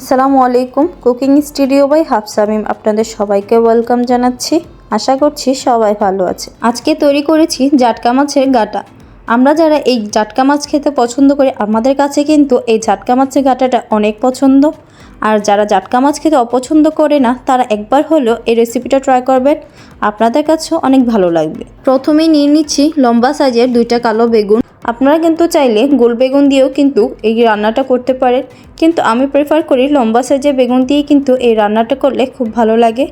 আসসালামু আলাইকুম, cooking studio by হাফসামিম আপনাদের সবাইকে ওয়েলকাম জানাচ্ছি। আশা করছি সবাই ভালো আছে। আজকে তৈরি করেছি জাটকা মাছের গাটা। আমরা যারা এই জাটকা মাছ খেতে পছন্দ করি, আমাদের কাছে কিন্তু এই জাটকা মাছের গাটাটা অনেক পছন্দ। আর যারা জাটকা মাছ খেতে অপছন্দ করে না, তারা একবার হলেও এই রেসিপিটা ট্রাই করবেন। আপনাদের কাছেও অনেক ভালো লাগবে। প্রথমেই নিয়ে নিচ্ছি লম্বা সাইজের দুইটা কালো বেগুন। আপনারা কিন্তু চাইলে গোল বেগুন দিয়েও কিন্তু এই রান্নাটা করতে পারেন। কিন্তু আমি প্রেফার করি লম্বা সাইজের বেগুন দিয়ে কিন্তু এই রান্নাটা করলে খুব ভালো লাগে।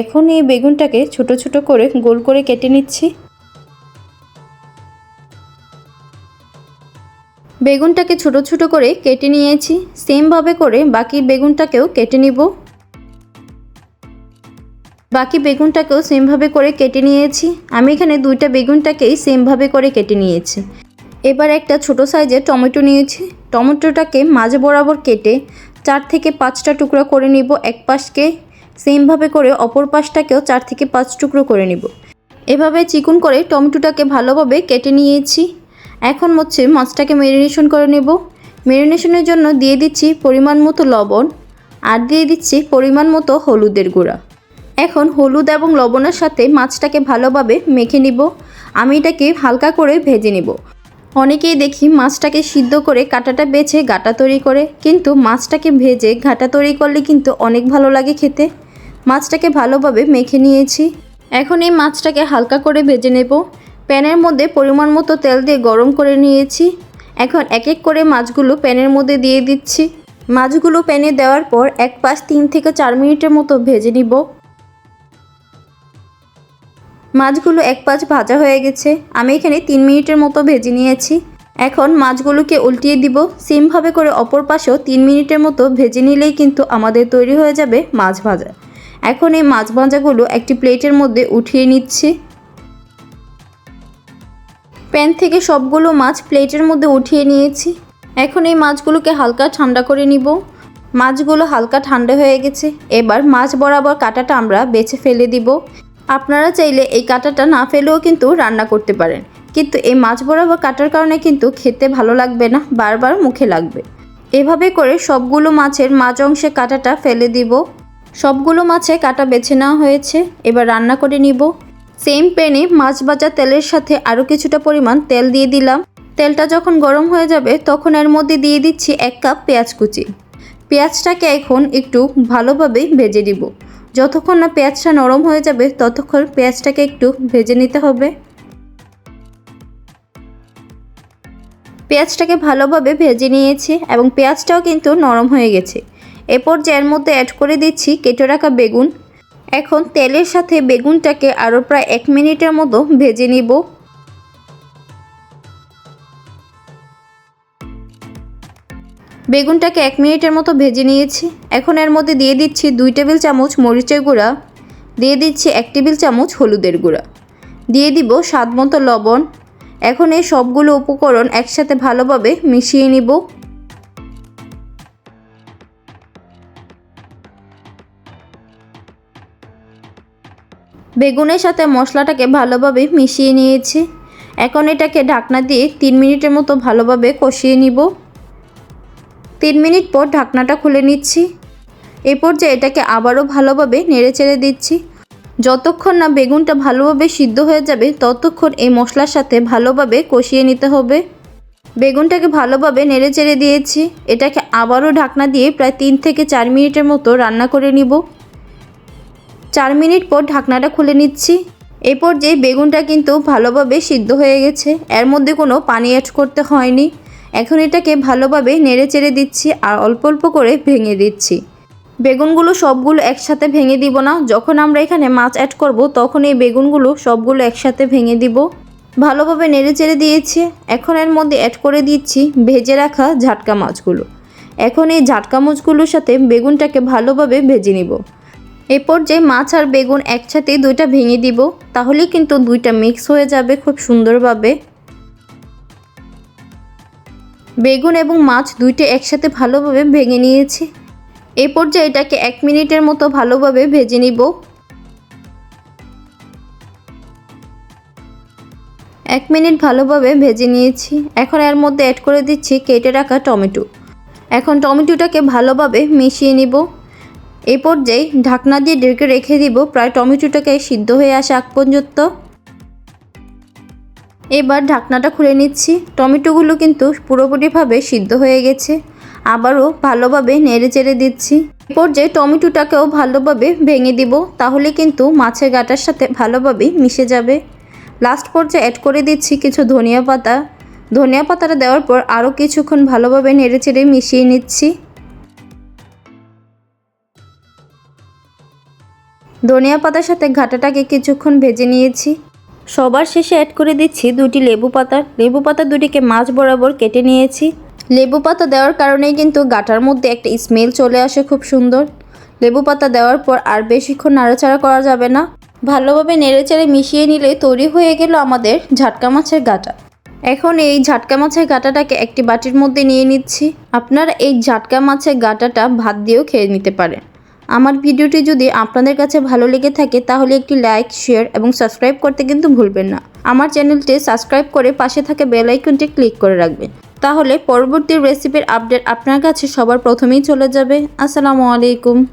এখন এই বেগুনটাকে ছোট ছোট করে গোল করে কেটে নিচ্ছি। বেগুনটাকে ছোট ছোট করে কেটে নিয়েছি। সেমভাবে করে বাকি বেগুনটাকেও কেটে নিব। বাকি বেগুনটাকেও সেমভাবে করে কেটে নিয়েছি। আমি এখানে দুইটা বেগুনটাকেই সেমভাবে করে কেটে নিয়েছি। এবার একটা ছোট সাইজের টমেটো নিয়েছি। টমেটোটাকে মাঝ বরাবর কেটে চার থেকে পাঁচটা টুকরো করে নিব এক পাশকে। সেমভাবে করে অপর পাশটাকেও চার থেকে পাঁচ টুকরো করে নিব। এভাবে চিকুন করে টমেটোটাকে ভালোভাবে কেটে নিয়েছি। এখন হচ্ছে মাছটাকে ম্যারিনেশন করে নেব। ম্যারিনেশনের জন্য দিয়ে দিচ্ছি পরিমাণ মতো লবণ আর দিয়ে দিচ্ছি পরিমাণ মতো হলুদের গুঁড়া। এখন হলুদ এবং লবণের সাথে মাছটাকে ভালোভাবে মেখে নিব। আমি এটাকে হালকা করে ভেজে নিব। অনেকেই দেখি মাছটাকে সিদ্ধ করে কাঁটাটা বেছে গাটা তৈরি করে, কিন্তু মাছটাকে ভেজে ঘাটা তৈরি করলে কিন্তু অনেক ভালো লাগে খেতে। মাছটাকে ভালোভাবে মেখে নিয়েছি। এখন এই মাছটাকে হালকা করে ভেজে নেব। প্যানের মধ্যে পরিমাণ মতো তেল দিয়ে গরম করে নিয়েছি। এখন এক এক করে মাছগুলো প্যানের মধ্যে দিয়ে দিচ্ছি। মাছগুলো প্যানে দেওয়ার পর এক পাশ তিন থেকে চার মিনিটের মতো ভেজে নিব। মাছগুলো এক পাশ ভাজা হয়ে গেছে। আমি এখানে তিন মিনিটের মতো ভেজে নিয়েছি। এখন মাছগুলোকে উল্টিয়ে দিব। সেমভাবে করে অপর পাশেও তিন মিনিটের মতো ভেজে নিলেই কিন্তু আমাদের তৈরি হয়ে যাবে মাছ ভাজা। এখন এই মাছ ভাজাগুলো একটি প্লেটের মধ্যে উঠিয়ে নিচ্ছি। প্যান থেকে সবগুলো মাছ প্লেটের মধ্যে উঠিয়ে নিয়েছি। এখন এই মাছগুলোকে হালকা ঠান্ডা করে নিব। মাছগুলো হালকা ঠান্ডা হয়ে গেছে। এবার মাছ বরাবর কাঁটাটা আমরা বেছে ফেলে দিব। আপনারা চাইলে এই কাঁটাটা না ফেলেও কিন্তু রান্না করতে পারেন। কিন্তু এই মাছ বরাবর কাটার কারণে কিন্তু খেতে ভালো লাগবে না, বারবার মুখে লাগবে। এভাবে করে সবগুলো মাছের মাছ অংশে কাঁটাটা ফেলে দিব। সবগুলো মাছে কাটা বেছে নেওয়া হয়েছে। এবার রান্না করে নিব। সেম প্যানে মাছ ভাজা তেলের সাথে আরও কিছুটা পরিমাণ তেল দিয়ে দিলাম। তেলটা যখন গরম হয়ে যাবে, তখন এর মধ্যে দিয়ে দিচ্ছি এক কাপ পেঁয়াজ কুচি। পেঁয়াজটাকে এখন একটু ভালোভাবে ভেজে দিব যতক্ষণ না পেঁয়াজটা নরম হয়ে যাবে, ততক্ষণ পেঁয়াজটাকে একটু ভেজে নিতে হবে। পেঁয়াজটাকে ভালোভাবে ভেজে নিয়েছি এবং পেঁয়াজটাও কিন্তু নরম হয়ে গেছে। এরপর এর মধ্যে অ্যাড করে দিচ্ছি কেটে রাখা বেগুন এখন তেলের সাথে বেগুনটাকে আরও প্রায় এক মিনিটের মতো ভেজে নিব। বেগুনটাকে এক মিনিটের মতো ভেজে নিয়েছি। এখন এর মধ্যে দিয়ে দিচ্ছি দুই টেবিল চামচ মরিচের গুঁড়া, দিয়ে দিচ্ছি এক টেবিল চামচ হলুদের গুঁড়া, দিয়ে দিব স্বাদ মতো লবণ। এখন এই সবগুলো উপকরণ একসাথে ভালোভাবে মিশিয়ে নিব। বেগুনের সাথে মশলাটাকে ভালোভাবে মিশিয়ে নিয়েছি। এখন এটাকে ঢাকনা দিয়ে তিন মিনিটের মতো ভালোভাবে কষিয়ে নিব। তিন মিনিট পর ঢাকনাটা খুলে নিচ্ছি। এই পর্যায়ে এটাকে আবারও ভালোভাবে নেড়ে চেড়ে দিচ্ছি। যতক্ষণ না বেগুনটা ভালোভাবে সিদ্ধ হয়ে যাবে, ততক্ষণ এই মশলার সাথে ভালোভাবে কষিয়ে নিতে হবে। বেগুনটাকে ভালোভাবে নেড়ে চেড়ে দিয়েছি। এটাকে আবারও ঢাকনা দিয়ে প্রায় তিন থেকে চার মিনিটের মতো রান্না করে নিব। চার মিনিট পর ঢাকনাটা খুলে নিচ্ছি। এই পর্যায়ে বেগুনটা কিন্তু ভালোভাবে সিদ্ধ হয়ে গেছে, এর মধ্যে কোনো পানি অ্যাড করতে হয়নি। এখন এটাকে ভালোভাবে নেড়ে চেড়ে দিচ্ছি আর অল্প অল্প করে ভেঙে দিচ্ছি। বেগুনগুলো সবগুলো একসাথে ভেঙে দিব না। যখন আমরা এখানে মাছ অ্যাড করব, তখন এই বেগুনগুলো সবগুলো একসাথে ভেঙে দিব। ভালোভাবে নেড়ে চেড়ে দিয়েছি। এখন এর মধ্যে অ্যাড করে দিচ্ছি ভেজে রাখা ঝাটকা মাছগুলো। এখন এই ঝাটকা মাছগুলোর সাথে বেগুনটাকে ভালোভাবে ভেজে নিব। এরপর যে মাছ আর বেগুন একসাথে দুইটা ভেঙে দিব তাহলে কিন্তু দুইটা মিক্স হয়ে যাবে খুব সুন্দরভাবে। বেগুন এবং মাছ দুইটা একসাথে ভালোভাবে ভেঙে নিয়েছি। এই পর্যায়ে এটাকে এক মিনিটের মতো ভালোভাবে ভেজে নিব। এক মিনিট ভালোভাবে ভেজে নিয়েছি। এখন এর মধ্যে অ্যাড করে দিচ্ছি কেটে রাখা টমেটো। এখন টমেটোটাকে ভালোভাবে মিশিয়ে নিব। এই পর্যায়ে ঢাকনা দিয়ে ঢেকে রেখে দিব প্রায় টমেটোটাকে সিদ্ধ হয়ে আসে আগ পর্যন্ত। এবার ঢাকনাটা খুলে নিচ্ছি। টমেটোগুলো কিন্তু পুরোপুরিভাবে সিদ্ধ হয়ে গেছে। আবারও ভালোভাবে নেড়ে চেড়ে দিচ্ছি। পর্যায়ে টমেটোটাকেও ভালোভাবে ভেঙে দিব, তাহলে কিন্তু মাছের গাটার সাথে ভালোভাবে মিশে যাবে। লাস্ট পর্যায়ে অ্যাড করে দিচ্ছি কিছু ধনিয়া পাতা। ধনিয়া পাতাটা দেওয়ার পর আরও কিছুক্ষণ ভালোভাবে নেড়ে চেড়ে মিশিয়ে নিচ্ছি। ধনিয়া পাতার সাথে ঘাটাটাকে কিছুক্ষণ ভেজে নিয়েছি। সবার শেষে অ্যাড করে দিচ্ছি দুটি লেবু পাতা। লেবু পাতা দুটিকে মাছ বরাবর কেটে নিয়েছি। লেবু পাতা দেওয়ার কারণেই কিন্তু গাটার মধ্যে একটা স্মেল চলে আসে খুব সুন্দর। লেবু পাতা দেওয়ার পর আর বেশিক্ষণ নাড়াচাড়া করা যাবে না। ভালোভাবে নেড়েচেড়ে মিশিয়ে নিলে তৈরি হয়ে গেল আমাদের ঝাটকা মাছের গাটা এখন এই ঝাটকা মাছের গাটাটাকে একটি বাটির মধ্যে নিয়ে নিচ্ছি। আপনারা এই ঝাটকা মাছের গাটাটা ভাত দিয়েও খেয়ে নিতে পারেন। আমার ভিডিওটি যদি আপনাদের কাছে ভালো লেগে থাকে, তাহলে একটি লাইক, শেয়ার এবং সাবস্ক্রাইব করতে কিন্তু ভুলবেন না। আমার চ্যানেলটি সাবস্ক্রাইব করে পাশে থাকা বেল আইকনটি ক্লিক করে রাখবেন। তাহলে পরবর্তী রেসিপির আপডেট আপনার কাছে সবার প্রথমেই চলে যাবে। আসসালামু আলাইকুম।